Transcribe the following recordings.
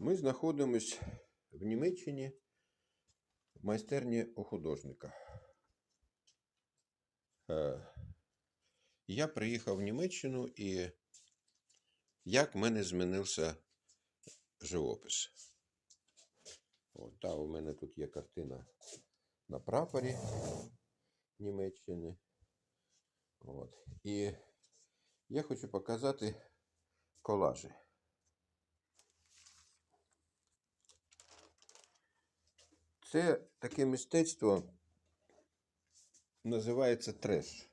Ми знаходимось в Німеччині в майстерні у художника. Е, Я приїхав в Німеччину і як в мене змінився живопис. От, та, у мене тут є картина на прапорі Німеччини. От. І я хочу показати колажі. Це таке мистецтво називається треш,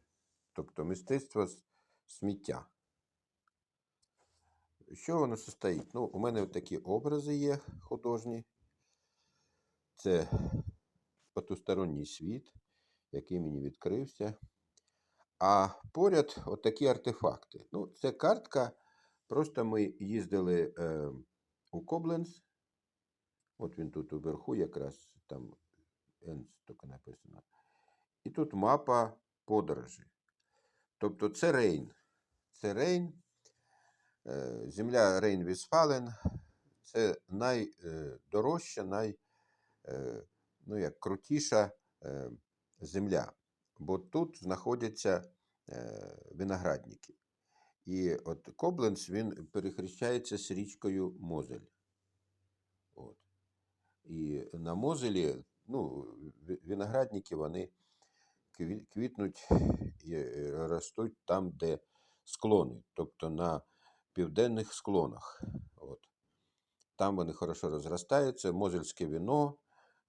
тобто мистецтво сміття. Що воно состоїть? Ну, у мене такі образи є художні. Це потусторонній світ, який мені відкрився. А поряд отакі артефакти. Ну, це картка. Просто ми їздили е, у Кобленц. От він тут уверху, якраз там Енс тільки написано. І тут мапа подорожі. Тобто це Рейн. Це Рейн. е, Земля Рейн-Вісфален. Це найдорожча, най, е, ну, як крутіша е, земля. Бо тут знаходяться е, виноградники. І от Кобленц він перехрещається з річкою Мозель. І на Мозелі, ну, виноградники, вони квітнуть і е, ростуть там, де склони, тобто на південних склонах. От. Там вони хорошо розростаються, мозельське вино,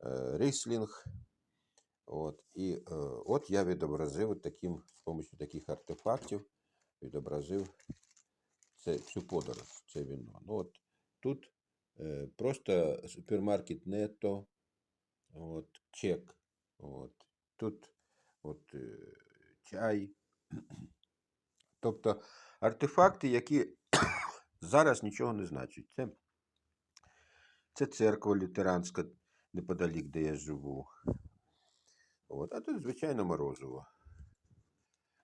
е, рислінг. От. І е, от я відобразив таким, з допомогою таких артефактів, відобразив це, цю подорож, це вино. Ну, от, тут просто супермаркет Нетто, от, чек. От, тут от, е, чай. Тобто артефакти, які зараз нічого не значать. Це, це церква лютеранська неподалік, де я живу. От, а тут, звичайно, морозиво.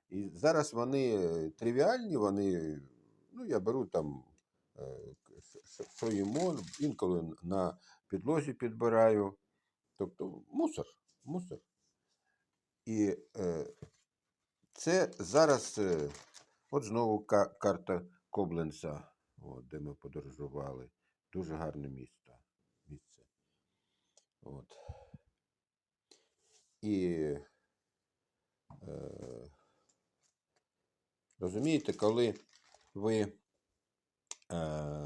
І зараз вони е, тривіальні, вони, ну, я беру там, е, к- що- що- що їмо, інколи на підлозі підбираю. Тобто мусор, мусор. І е, це зараз, е, от знову ка- карта Кобленца, от, де ми подорожували. Дуже гарне місто. місце. От. І е, розумієте, коли ви е,